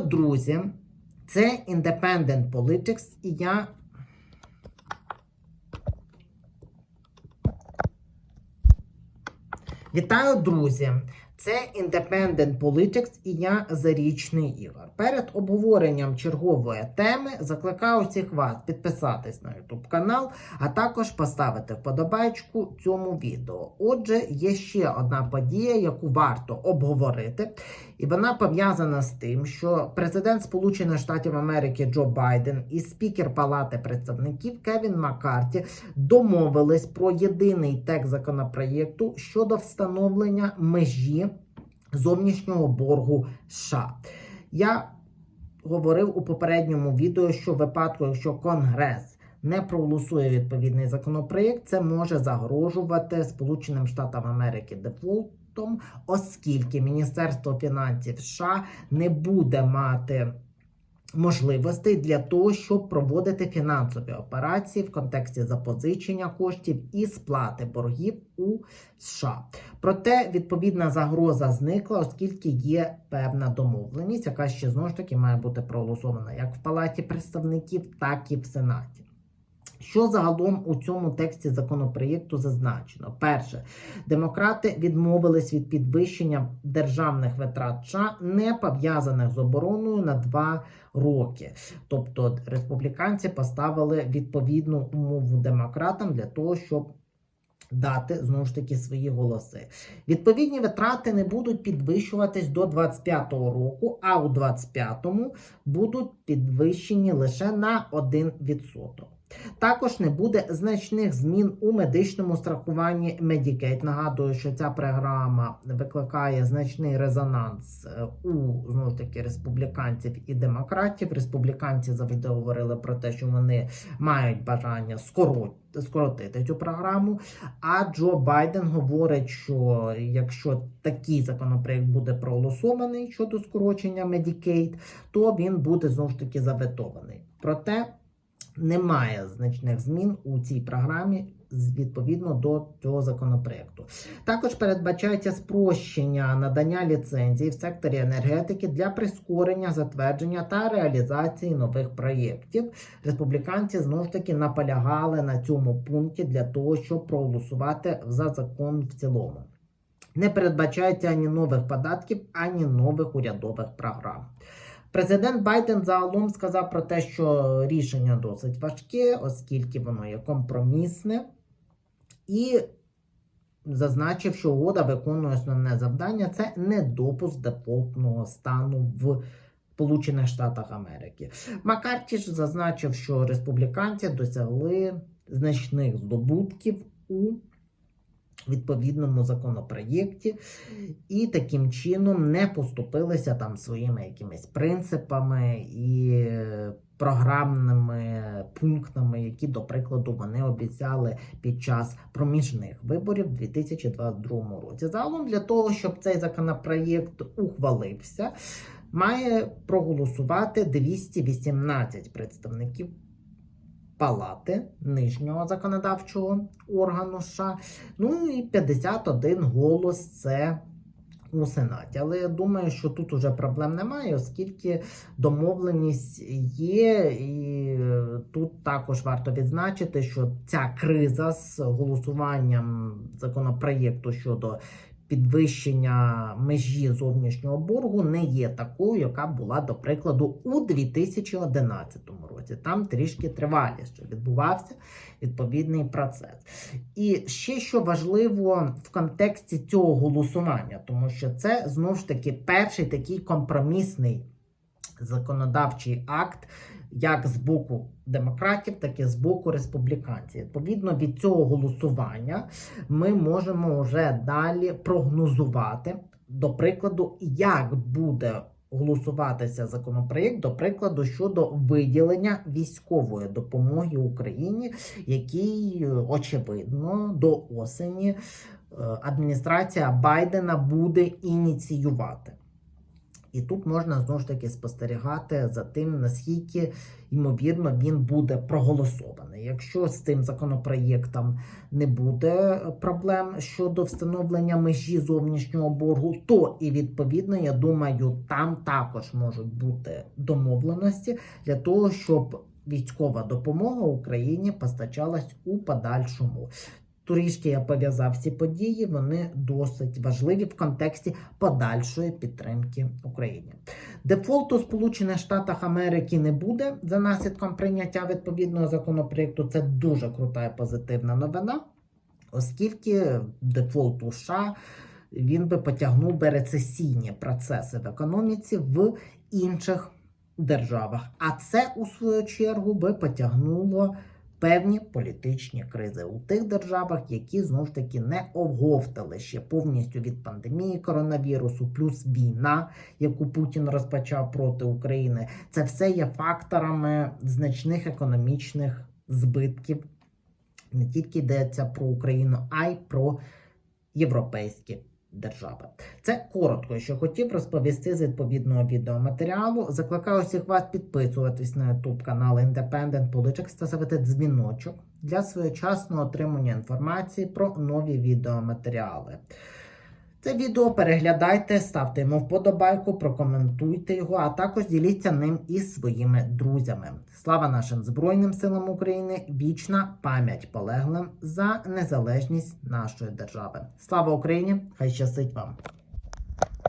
Друзі, це Independent Politics, і я. Вітаю, друзі! Це Independent Politics і я Зарічний Ігор. Перед обговоренням чергової теми закликаю всіх вас підписатись на YouTube канал, а також поставити вподобайку цьому відео. Отже, є ще одна подія, яку варто обговорити, і вона пов'язана з тим, що президент Сполучених Штатів Америки Джо Байден і спікер Палати представників Кевін Маккарті домовились про єдиний текст законопроєкту щодо встановлення межі зовнішнього боргу США. Я говорив у попередньому відео, що в випадку, якщо Конгрес не проголосує відповідний законопроєкт, це може загрожувати Сполученим Штатам Америки дефолтом, оскільки Міністерство фінансів США не буде мати можливостей для того, щоб проводити фінансові операції в контексті запозичення коштів і сплати боргів у США. Проте відповідна загроза зникла, оскільки є певна домовленість, яка ще знову ж таки має бути проголосована як в Палаті представників, так і в Сенаті. Що загалом у цьому тексті законопроєкту зазначено? Перше, демократи відмовились від підвищення державних витрат США, не пов'язаних з обороною на два роки. Тобто республіканці поставили відповідну умову демократам для того, щоб дати знову ж таки свої голоси. Відповідні витрати не будуть підвищуватись до 25-го року, а у 25-му будуть підвищені лише на 1%. Також не буде значних змін у медичному страхуванні Medicaid. Нагадую, що ця програма викликає значний резонанс е, у знову ж таки республіканців і демократів. Республіканці завжди говорили про те, що вони мають бажання скоротити, скоротити цю програму. А Джо Байден говорить, що якщо такий законопроект буде проголосований щодо скорочення Medicaid, то він буде знову ж таки заветований. Проте немає значних змін у цій програмі відповідно до цього законопроекту. Також передбачається спрощення надання ліцензій в секторі енергетики для прискорення затвердження та реалізації нових проєктів. Республіканці знову ж таки наполягали на цьому пункті для того, щоб проголосувати за закон в цілому. Не передбачається ані нових податків, ані нових урядових програм. Президент Байден загалом сказав про те, що рішення досить важке, оскільки воно є компромісне, і зазначив, що угода виконує основне завдання це недопуск дефолтного стану в Сполучених Штатах Америки. Маккарті ж зазначив, що республіканці досягли значних здобутків у відповідному законопроєкті і таким чином не поступилися там своїми якимись принципами і е, програмними пунктами, які, до прикладу, вони обіцяли під час проміжних виборів у 2022 році. Загалом для того, щоб цей законопроєкт ухвалився, має проголосувати 218 представників палати нижнього законодавчого органу США. Ну і 51 голос це у Сенаті. Але я думаю, що тут уже проблем немає, оскільки домовленість є, і е, тут також варто відзначити, що ця криза з голосуванням законопроєкту щодо підвищення межі зовнішнього боргу не є такою, яка була, до прикладу, у 2011 році. Там трішки триваліше відбувався відповідний процес. І ще що важливо в контексті цього голосування, тому що це знову ж таки перший такий компромісний законодавчий акт. Як з боку демократів, так і з боку республіканців. Відповідно від цього голосування ми можемо вже далі прогнозувати, до прикладу, як буде голосуватися законопроєкт, до прикладу, щодо виділення військової допомоги Україні, який, е, очевидно, до осені е, адміністрація Байдена буде ініціювати. І тут можна знову ж таки спостерігати за тим, наскільки ймовірно він буде проголосований. Якщо з цим законопроєктом не буде проблем щодо встановлення межі зовнішнього боргу, то і відповідно, я думаю, там також можуть бути домовленості для того, щоб військова допомога Україні постачалась у подальшому. Трішки я пов'язав ці події, вони досить важливі в контексті подальшої підтримки Україні. Дефолту Сполучених Штатах Америки не буде за наслідком прийняття відповідного законопроекту. Це дуже крута і позитивна новина, оскільки дефолт у США він би потягнув би рецесійні процеси в економіці в інших державах. А це, у свою чергу, би потягнуло певні політичні кризи у тих державах, які знову ж таки не оговтали ще повністю від пандемії коронавірусу, плюс війна, яку Путін розпочав проти України. Це все є факторами значних економічних збитків. Не тільки йдеться про Україну, а й про європейські держави. Це коротко, що хотів розповісти з відповідного відеоматеріалу. Закликаю всіх вас підписуватись на YouTube канал Independent Politics та ставити дзвіночок для своєчасного отримання інформації про нові відеоматеріали. Це відео переглядайте, ставте йому вподобайку, прокоментуйте його, а також діліться ним із своїми друзями. Слава нашим Збройним силам України! Вічна пам'ять полеглим за незалежність нашої держави. Слава Україні! Хай щастить вам!